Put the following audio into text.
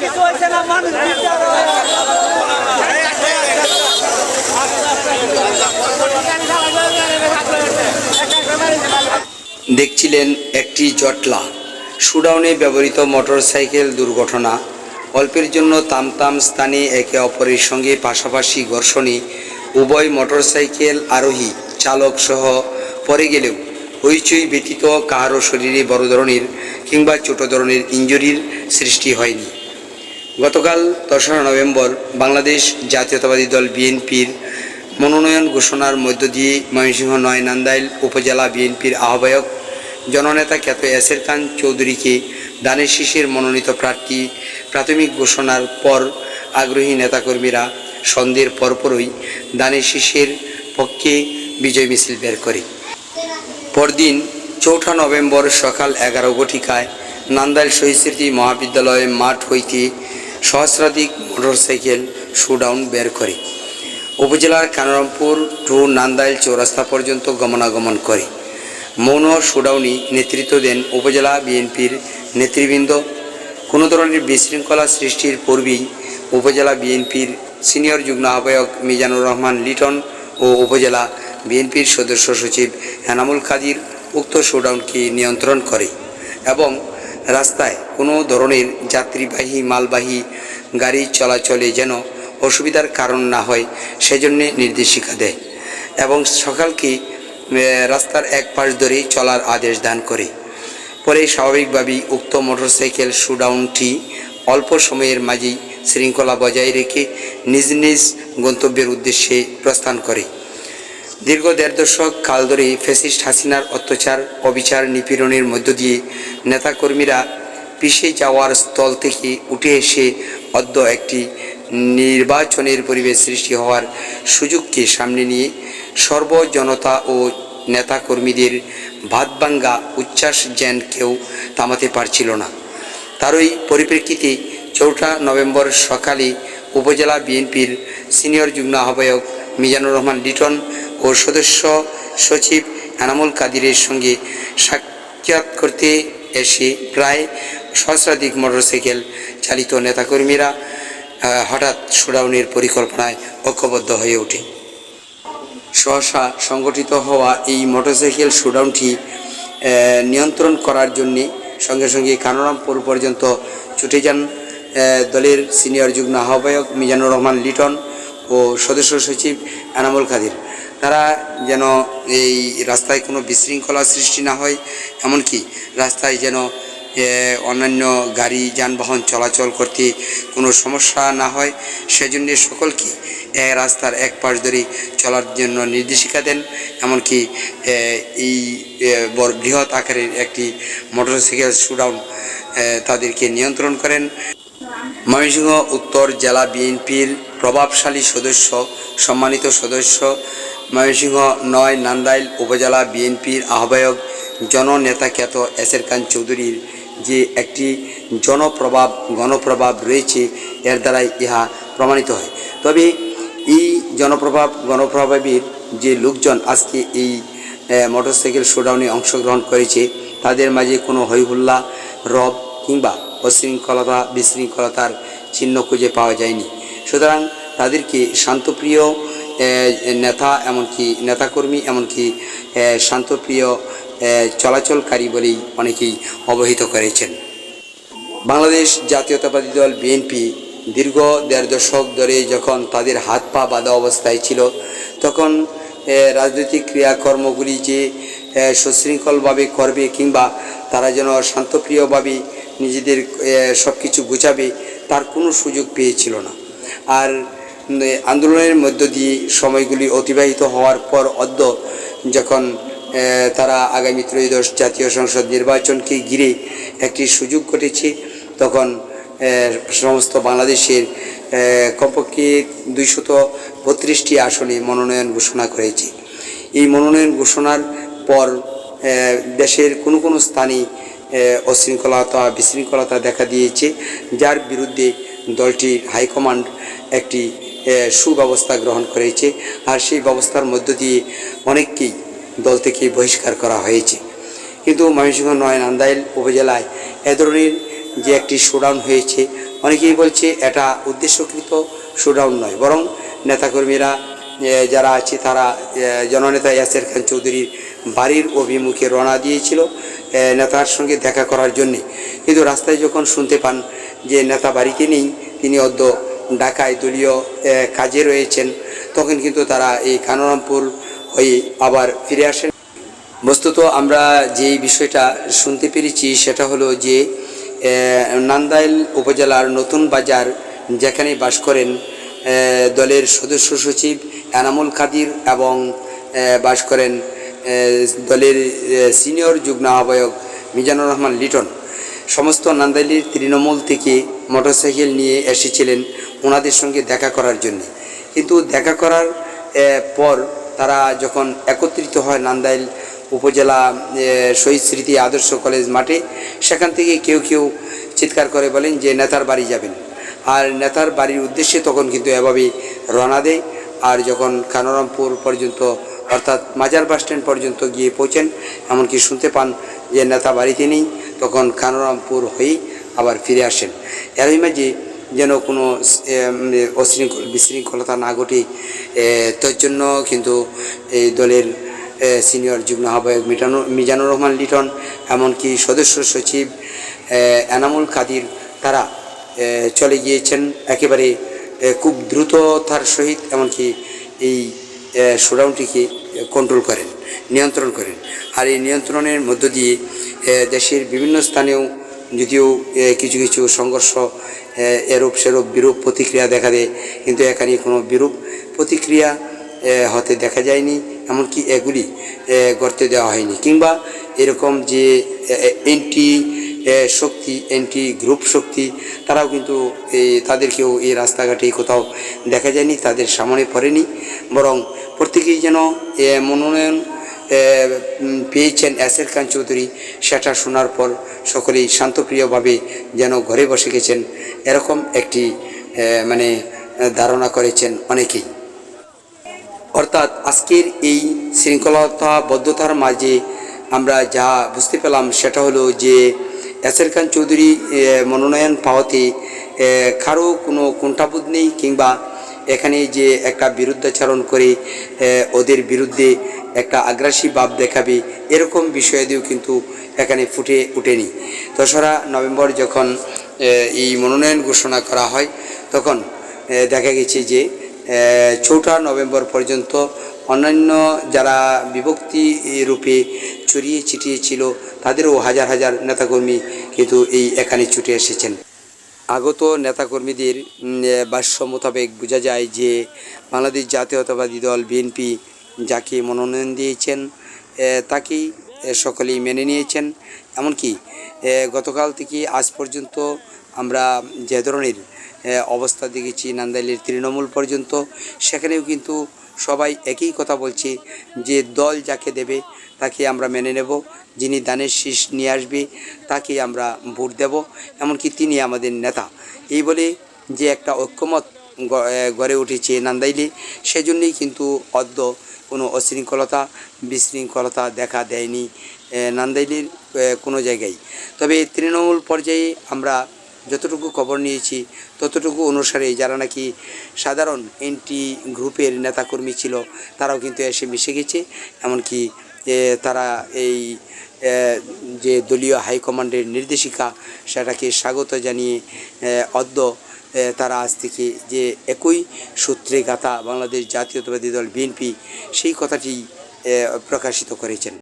কিছু হয়েছে না মানুষ দেখছিলেন একটি জটলা। শুডাউনে ব্যবহৃত মোটরসাইকেল দুর্ঘটনা। অল্পের জন্য তামতাম স্থানে একে অপরের সঙ্গে পাশাপাশি ঘর্ষণে উভয় মোটরসাইকেল আরোহী চালক সহ পড়ে গেলেও হইচই ব্যতীত কাহারও শরীরে বড় ধরনের কিংবা ছোট ধরনের ইঞ্জুরির সৃষ্টি হয়নি। গতকাল দশরা নভেম্বর বাংলাদেশ জাতীয়তাবাদী দল বিএনপির মনোনয়ন ঘোষণার মধ্য দিয়ে ময়মনসিংহ নয় নান্দাইল উপজেলা বিএনপির আহ্বায়ক জননেতা খ্যাত এসের খান চৌধুরীকে দানের শীষের মনোনীত প্রার্থী প্রাথমিক ঘোষণার পর আগ্রহী নেতাকর্মীরা সন্ধ্যের পরপরই দানের শীষের পক্ষে বিজয় মিছিল বের করে। পরদিন চৌঠা নভেম্বর সকাল এগারো ঘটিকায় নান্দাইল শহীদ স্মৃতি মহাবিদ্যালয় মাঠ হইতে সহস্রাধিক মোটরসাইকেল শোডাউন বের করে। উপজেলার কানারামপুর টু নান্দাইল চৌরাস্তা পর্যন্ত গমনাগমন করে। মৌন শোডাউনে নেতৃত্ব দেন উপজেলা বিএনপির নেতৃবৃন্দ। কোনো ধরনের বিশৃঙ্খলা সৃষ্টির পূর্বেই উপজেলা বিএনপির সিনিয়র যুগ্ম আহ্বায়ক মিজানুর রহমান লিটন ও উপজেলা বিএনপির সদস্য সচিব এনামুল কাদির উক্ত শোডাউনকে নিয়ন্ত্রণ করে এবং রাস্তায় কোনো ধরনের যাত্রীবাহী, মালবাহী গাড়ি চলাচলে যেন অসুবিধার কারণ না হয়, সেজন্য নির্দেশিকা দেয় এবং সকালকে রাস্তার এক পাশ ধরেই চলার আদেশ দান করে। পরে স্বাভাবিকভাবেই উক্ত মোটরসাইকেল শুডাউনটি অল্প সময়ের মাঝেই শৃঙ্খলা বজায় রেখে নিজ নিজ গন্তব্যের উদ্দেশ্যে প্রস্থান করে। দীর্ঘ দেড় দশক কাল ধরে ফেসিস্ট হাসিনার অত্যাচার, অবিচার, নিপীড়নের মধ্য দিয়ে নেতাকর্মীরা পিছিয়ে যাওয়ার স্থল থেকে উঠে এসে অদ্য একটি নির্বাচনের পরিবেশ সৃষ্টি হওয়ার সুযোগকে সামনে নিয়ে সর্বজনতা ও নেতাকর্মীদের ভাতবাঙ্গা উচ্ছ্বাস যেন কেউ থামাতে পারছিল না। তারই পরিপ্রেক্ষিতে চৌঠা নভেম্বর সকালে উপজেলা বিএনপির সিনিয়র যুগ্ম আহ্বায়ক মিজানুর রহমান লিটন ও সদস্য সচিব এনামুল কাদিরের সঙ্গে সাক্ষাৎ করতে এসে প্রায় সহস্রাধিক মোটরসাইকেল চালিত নেতাকর্মীরা হঠাৎ শোডাউনের পরিকল্পনায় ঐক্যবদ্ধ হয়ে ওঠে। সহসা সংগঠিত হওয়া এই মোটরসাইকেল শোডাউনটি নিয়ন্ত্রণ করার জন্যে সঙ্গে সঙ্গে কানোরামপুর পর্যন্ত ছুটে যান দলের সিনিয়র যুগ্ম আহ্বায়ক মিজানুর রহমান লিটন ও সদস্য সচিব এনামুল কাদির। তারা যেন এই রাস্তায় কোনো বিশৃঙ্খলা সৃষ্টি না হয়, এমনকি রাস্তায় যেন অন্যান্য গাড়ি, যানবাহন চলাচল করতে কোনো সমস্যা না হয়, সেজন্য সকলকে রাস্তার এক পাশ ধরে চলার জন্য নির্দেশিকা দেন। এমনকি এই বৃহৎ আকারের একটি মোটরসাইকেল শুডাউন তাদেরকে নিয়ন্ত্রণ করেন। ময়মনসিংহ উত্তর জেলা বিএনপির প্রভাবশালী সদস্য, সম্মানিত সদস্য ময়মনসিংহ নয়, নান্দাইল উপজেলা বিএনপির আহ্বায়ক জননেতা খ্যাত এসের খান চৌধুরীর যে একটি জনপ্রভাব, গণপ্রভাব রয়েছে, এর দ্বারাই ইহা প্রমাণিত হয়। তবে এই জনপ্রভাব, গণপ্রভাবের যে লোকজন আজকে এই মোটরসাইকেল শোডাউনে অংশগ্রহণ করেছে, তাদের মাঝে কোনো হৈহুল্লা, রব কিংবা অশৃঙ্খলতা, বিশৃঙ্খলতার চিহ্ন খুঁজে পাওয়া যায়নি। সুতরাং তাদেরকে শান্তপ্রিয় নেতা এমনকি নেতাকর্মী, এমনকি শান্তপ্রিয় চলাচলকারী বলেই অনেকেই অবহিত করেছেন। বাংলাদেশ জাতীয়তাবাদী দল বিএনপি দীর্ঘ দেড় দশক ধরে যখন তাদের হাত পা বাঁধা অবস্থায় ছিল, তখন রাজনৈতিক ক্রিয়াকর্মগুলি যে সুশৃঙ্খলভাবে করবে কিংবা তারা যেন শান্তপ্রিয়ভাবে নিজেদের সব কিছু গুছাবে, তার কোনো সুযোগ পেয়েছিল না। আর আন্দোলনের মধ্য দিয়ে সময়গুলি অতিবাহিত হওয়ার পর অদ্য যখন তারা আগামী ত্রয়োদশ জাতীয় সংসদ নির্বাচনকে ঘিরে একটি সুযোগ ঘটেছে, তখন সমস্ত বাংলাদেশের কমপক্ষে দুইশত বত্রিশটি আসনে মনোনয়ন ঘোষণা করেছে। এই মনোনয়ন ঘোষণার পর দেশের কোনো কোনো স্থানে অশৃঙ্খলতা, বিশৃঙ্খলতা দেখা দিয়েছে, যার বিরুদ্ধে দলটির হাইকমান্ড একটি সুব্যবস্থা গ্রহণ করেছে আর সেই ব্যবস্থার মধ্য দিয়ে অনেককেই দল থেকে বহিষ্কার করা হয়েছে। কিন্তু ময়মনসিংহ নয়, নান্দাইল উপজেলায় এ ধরনের যে একটি শোডাউন হয়েছে, অনেকেই বলছে এটা উদ্দেশ্যকৃত শোডাউন নয়, বরং নেতাকর্মীরা যারা আছে তারা জননেতা ইয়াসের খান চৌধুরীর বাড়ির অভিমুখে রওনা দিয়েছিল নেতার সঙ্গে দেখা করার জন্যে। কিন্তু রাস্তায় যখন শুনতে পান যে নেতা বাড়িতে নেই, তিনি অদ্য ঢাকায় দলীয় কাজে রয়েছেন, তখন কিন্তু তারা এই কানোরামপুর হয়ে আবার ফিরে আসেন। বস্তুত আমরা যেই বিষয়টা শুনতে পেরেছি, সেটা হলো যে নান্দাইল উপজেলার নতুন বাজার যেখানে বাস করেন দলের সদস্য সচিব এনামুল কাদির এবং বাস করেন দলের সিনিয়র যুগ্ম আহ্বায়ক মিজানুর রহমান লিটন। সমস্ত নান্দাইলের তৃণমূল থেকে মোটরসাইকেল নিয়ে এসেছিলেন ওনাদের সঙ্গে দেখা করার জন্য। কিন্তু দেখা করার পর তারা যখন একত্রিত হয় নান্দাইল উপজেলা শহীদ স্মৃতি আদর্শ কলেজ মাঠে, সেখান থেকে কেউ কেউ চিৎকার করে বলেন যে নেতার বাড়ি যাবেন। আর নেতার বাড়ির উদ্দেশ্যে তখন কিন্তু এভাবেই রওনা দেয়। আর যখন কানোরামপুর পর্যন্ত, অর্থাৎ মাজার বাস স্ট্যান্ড পর্যন্ত গিয়ে পৌঁছেন, এমনকি শুনতে পান যে নেতা বাড়িতে নেই। তখন কানোরামপুর হয়েই আবার ফিরে আসেন। এরই মাঝে যেন কোনো অশৃঙ্খল, বিশৃঙ্খলতা না ঘটে তার জন্য কিন্তু এই দলের সিনিয়র যুগ্ম আহ্বায়ক মিটানো, মিজানুর রহমান লিটন, এমনকি সদস্য সচিব এনামুল কাদির, তারা চলে গিয়েছেন একেবারে খুব দ্রুততার সহিত, এমনকি এই শোডাউনটিকে কন্ট্রোল করেন, নিয়ন্ত্রণ করেন। আর এই নিয়ন্ত্রণের মধ্য দিয়ে দেশের বিভিন্ন স্থানেও যদিও কিছু কিছু সংঘর্ষ এরূপ সেরূপ বিরূপ প্রতিক্রিয়া দেখা দেয়, কিন্তু এখানে কোনো বিরূপ প্রতিক্রিয়া হতে দেখা যায়নি, এমনকি এগুলি গড়তে দেওয়া হয়নি। কিংবা এরকম যে এন্টি শক্তি, এন্টি গ্রুপ শক্তি, তারাও কিন্তু এই তাদেরকেও এই রাস্তাঘাটে কোথাও দেখা যায়নি, তাদের সামনে পড়েনি, বরং প্রত্যেকেই যেন মনোনয়ন পেয়েছেন এসের খান চৌধুরী। সেটা শোনার পর সকলেই শান্তপ্রিয়ভাবে যেন ঘরে বসে গেছেন, এরকম একটি মানে ধারণা করেছেন অনেকেই। অর্থাৎ আজকের এই শৃঙ্খলতাবদ্ধতার মাঝে আমরা যা বুঝতে পেলাম সেটা হলো যে এসের খান চৌধুরী মনোনয়ন পাওয়াতে কারও কোনো কুণ্ঠাবোধ নেই কিংবা এখানে যে একটা বিরুদ্ধাচরণ করে ওদের বিরুদ্ধে একটা আগ্রাসী ভাব দেখাবে, এরকম বিষয়াদিও কিন্তু এখানে ফুটে উঠেনি। দশরা নভেম্বর যখন এই মনোনয়ন ঘোষণা করা হয়, তখন দেখা গেছে যে চৌঠা নভেম্বর পর্যন্ত অন্যান্য যারা বিভক্তি রূপে ছড়িয়ে ছিটিয়ে ছিল তাদেরও হাজার হাজার নেতাকর্মী কিন্তু এই এখানে ছুটে এসেছেন। আগত নেতাকর্মীদের ভাষ্য মোতাবেক বোঝা যায় যে বাংলাদেশ জাতীয়তাবাদী দল বিএনপি যাকে মনোনয়ন দিয়েছেন তাকেই সকলেই মেনে নিয়েছেন। এমনকি গতকাল থেকে আজ পর্যন্ত আমরা যে ধরনের অবস্থা দেখেছি নান্দাইলের তৃণমূল পর্যন্ত। সেখানেও কিন্তু সবাই একই কথা বলছে যে দল যাকে দেবে তাকে আমরা মেনে নেব, যিনি দানের শীষ নিয়ে আসবে তাকে আমরা ভোট দেব, এমনকি তিনি আমাদের নেতা। এই বলে যে একটা ঐক্যমত গড়ে উঠেছে নান্দাইলে, সেজন্যই কিন্তু অদ্য কোনো অশৃঙ্খলতা, বিশৃঙ্খলতা দেখা দেয়নি নান্দাইলের কোনো জায়গায়। তবে তৃণমূল পর্যায়ে আমরা যতটুকু খবর নিয়েছি, ততটুকু অনুসারে যারা নাকি সাধারণ এনটি গ্রুপের নেতাকর্মী ছিল, তারাও কিন্তু এসে মিশে গেছে। এমনকি তারা এই যে দলীয় হাইকমান্ডের নির্দেশিকা, সেটাকে স্বাগত জানিয়ে অদ্য তারা আজ থেকে যে একই সূত্রে গাথা বাংলাদেশ জাতীয়তাবাদী দল বিএনপি, সেই কথাটি প্রকাশিত করেছেন।